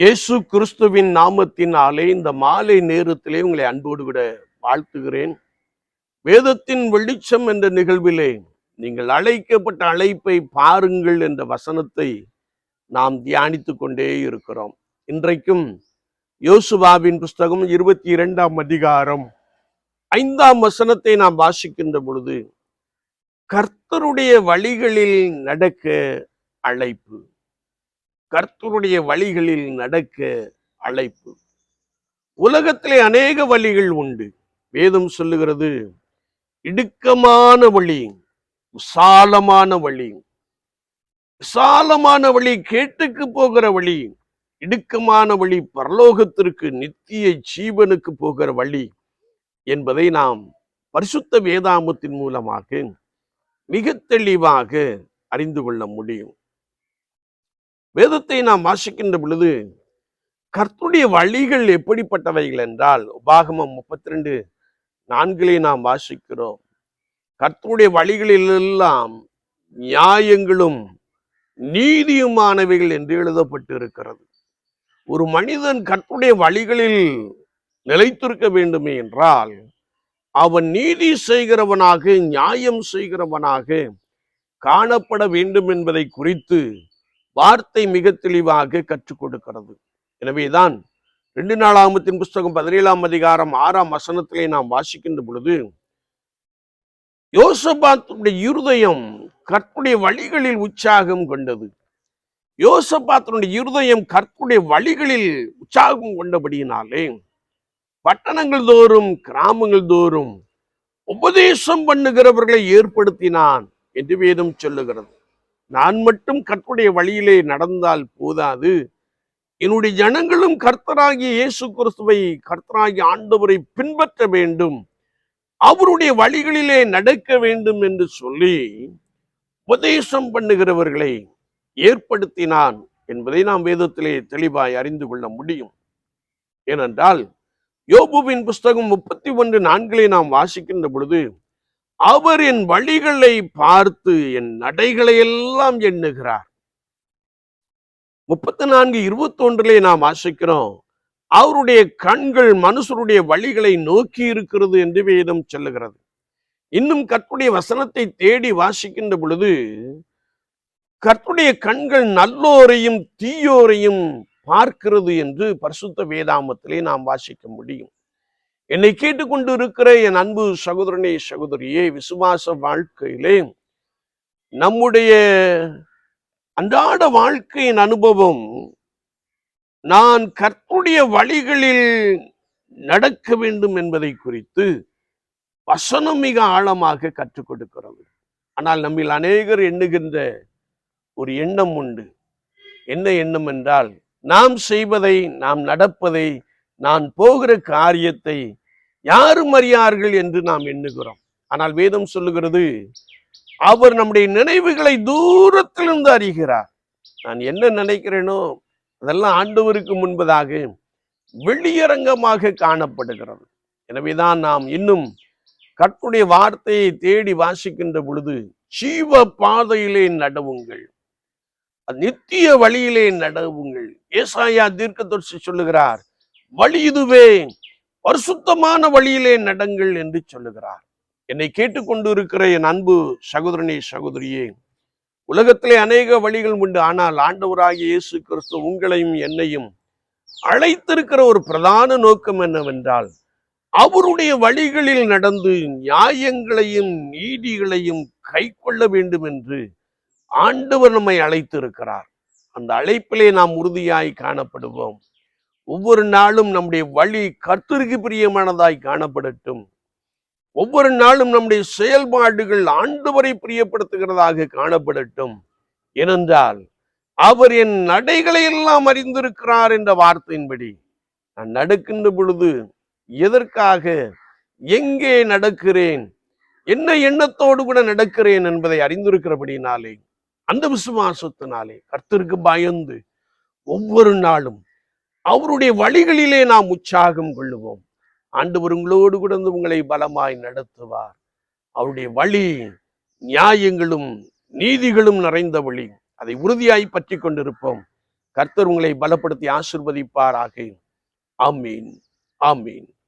இயேசு கிறிஸ்துவின் நாமத்தினாலே இந்த மாலை நேரத்திலே உங்களை அன்போடு விட வாழ்த்துகிறேன். வேதத்தின் வெளிச்சம் என்ற நிகழ்விலே நீங்கள் அழைக்கப்பட்ட அழைப்பை பாருங்கள் என்ற வசனத்தை நாம் தியானித்து கொண்டே இருக்கிறோம். இன்றைக்கும் யோசுவாவின் புஸ்தகம் இருபத்தி இரண்டாம் அதிகாரம் ஐந்தாம் வசனத்தை நாம் வாசிக்கின்ற பொழுது கர்த்தருடைய வழிகளில் நடக்க அழைப்பு. கர்த்தருடைய வழிகளில் நடக்க அழைப்பு. உலகத்திலே அநேக வழிகள் உண்டு. வேதம் சொல்லுகிறது இடுக்கமான வழி விசாலமான வழி. விசாலமான வழி கேட்டுக்கு போகிற வழி இடுக்கமான வழி பரலோகத்திற்கு நித்திய ஜீவனுக்கு போகிற வழி என்பதை நாம் பரிசுத்த வேதாமத்தின் மூலமாக மிக தெளிவாக அறிந்து கொள்ள முடியும். வேதத்தை நாம் வாசிக்கின்ற பொழுது கர்த்துடைய வழிகள் எப்படிப்பட்டவைகள் என்றால் உபாகமம் முப்பத்தி ரெண்டு நான்கிலே நாம் வாசிக்கிறோம். கர்த்துடைய வழிகளிலெல்லாம் நியாயங்களும் நீதியுமானவைகள் என்று எழுதப்பட்டு இருக்கிறது ஒரு மனிதன் கர்த்துடைய வழிகளில் நிலைத்திருக்க வேண்டுமே என்றால் அவன் நீதி செய்கிறவனாக நியாயம் செய்கிறவனாக காணப்பட வேண்டும் என்பதை குறித்து வார்த்தை மிக தெளிவாக கற்றுக் கொடுக்கிறது. எனவேதான் ரெண்டு நாளாமத்தின் புஸ்தகம் பதினேழாம் அதிகாரம் ஆறாம் வசனத்திலே நாம் வாசிக்கின்ற பொழுது யோசபாத்துடைய இருதயம் கற்புடைய வழிகளில் உற்சாகம் கொண்டது. யோசபாத்தனுடைய இருதயம் கற்புடைய வழிகளில் உற்சாகம் கொண்டபடியினாலே பட்டணங்கள் தோறும் கிராமங்கள் தோறும் உபதேசம் பண்ணுகிறவர்களை ஏற்படுத்தினான் என்று வேதம் சொல்லுகிறது. நான் மட்டும் கற்புடைய வழியிலே நடந்தால் போதாது. என்னுடைய ஜனங்களும் கர்த்தராகிய இயேசு கிறிஸ்துவை கர்த்தராகிய ஆண்டவரை பின்பற்ற வேண்டும். அவருடைய வழிகளிலே நடக்க வேண்டும் என்று சொல்லி உபதேசம் பண்ணுகிறவர்களை ஏற்படுத்தினான் என்பதை நாம் வேதத்திலே தெளிவாய் அறிந்து கொள்ள முடியும். ஏனென்றால் யோபுவின் புஸ்தகம் முப்பத்தி ஒன்று நான்கிலே நாம் வாசிக்கின்ற பொழுது அவர் என் வழிகளை பார்த்து என் நடைகளை எல்லாம் எண்ணுகிறார். முப்பத்தி நான்கு இருபத்தி ஒன்றிலே நாம் வாசிக்கிறோம் அவருடைய கண்கள் மனுஷருடைய வழிகளை நோக்கி இருக்கிறது என்று வேதம் சொல்லுகிறது. இன்னும் கற்புடைய வசனத்தை தேடி வாசிக்கின்ற பொழுது கற்புடைய கண்கள் நல்லோரையும் தீயோரையும் பார்க்கிறது என்று பரிசுத்த வேதாமத்திலே நாம் வாசிக்க முடியும். என்னை கேட்டுக்கொண்டு இருக்கிற என் அன்பு சகோதரனே சகோதரியே விசுவாச வாழ்க்கையிலே நம்முடைய அன்றாட வாழ்க்கையின் அனுபவம் நான் கற்புடைய வழிகளில் நடக்க வேண்டும் என்பதை குறித்து வசனம் மிக ஆழமாக கற்றுக் கொடுக்கிறது ஆனால் நம்மில் அநேகர் எண்ணுகின்ற ஒரு எண்ணம் உண்டு. என்ன எண்ணம் என்றால் நாம் செய்வதை நாம் நடப்பதை நான் போகிற காரியத்தை யாரும் அறியார்கள் என்று நாம் எண்ணுகிறோம். ஆனால் வேதம் சொல்லுகிறது அவர் நம்முடைய நினைவுகளை தூரத்திலிருந்து அறிகிறார். நான் என்ன நினைக்கிறேனோ அதெல்லாம் ஆண்டவருக்கு முன்பதாக வெளியரங்கமாக காணப்படுகிறது. எனவேதான் நாம் இன்னும் கற்புடைய வார்த்தையை தேடி வாசிக்கின்ற பொழுது ஜீவ பாதையிலே நடவுங்கள். நித்திய வழியிலே நடவுங்கள். ஏசாயா தீர்க்கதரிசி சொல்லுகிறார் வழி இதுவே. பரிசுத்தமான வழியிலே நடங்கள் என்று சொல்லுகிறார். என்னை கேட்டுக்கொண்டு இருக்கிற என் அன்பு சகோதரனே சகோதரியே உலகத்திலே அநேக வழிகள் உண்டு. ஆனால் ஆண்டவராகிய இயேசு கிறிஸ்து உங்களையும் என்னையும் அழைத்திருக்கிற ஒரு பிரதான நோக்கம் என்னவென்றால் அவருடைய வழிகளில் நடந்து நியாயங்களையும் நீதிகளையும் கை கொள்ள வேண்டும் என்று ஆண்டவர் நம்மை அழைத்திருக்கிறார். அந்த அழைப்பிலே நாம் உறுதியாய் காணப்படுவோம். ஒவ்வொரு நாளும் நம்முடைய வழி கர்த்தருக்கு பிரியமானதாய் காணப்படட்டும். ஒவ்வொரு நாளும் நம்முடைய செயல்பாடுகள் ஆண்டவரை பிரியப்படுத்துகிறதாக காணப்படட்டும். ஏனென்றால் அவர் என் நடைகளை எல்லாம் அறிந்திருக்கிறார் என்ற வார்த்தையின்படி நான் நடக்கின்ற பொழுது எதற்காக எங்கே நடக்கிறேன் என்ன எண்ணத்தோடு கூட நடக்கிறேன் என்பதை அறிந்திருக்கிறபடினாலே அந்த விசுவாசத்தினாலே கர்த்தருக்கு பயந்து ஒவ்வொரு நாளும் அவருடைய வழிகளிலே நாம் உற்சாகம் கொள்ளுவோம். ஆண்டவர் உங்களோடு கூட உங்களை பலமாய் நடத்துவார். அவருடைய வழி நியாயங்களும் நீதிகளும் நிறைந்த வழி. அதை உறுதியாய் பற்றி கொண்டிருப்போம். கர்த்தர் உங்களை பலப்படுத்தி ஆசிர்வதிப்பாராக. ஆமீன். ஆமீன்.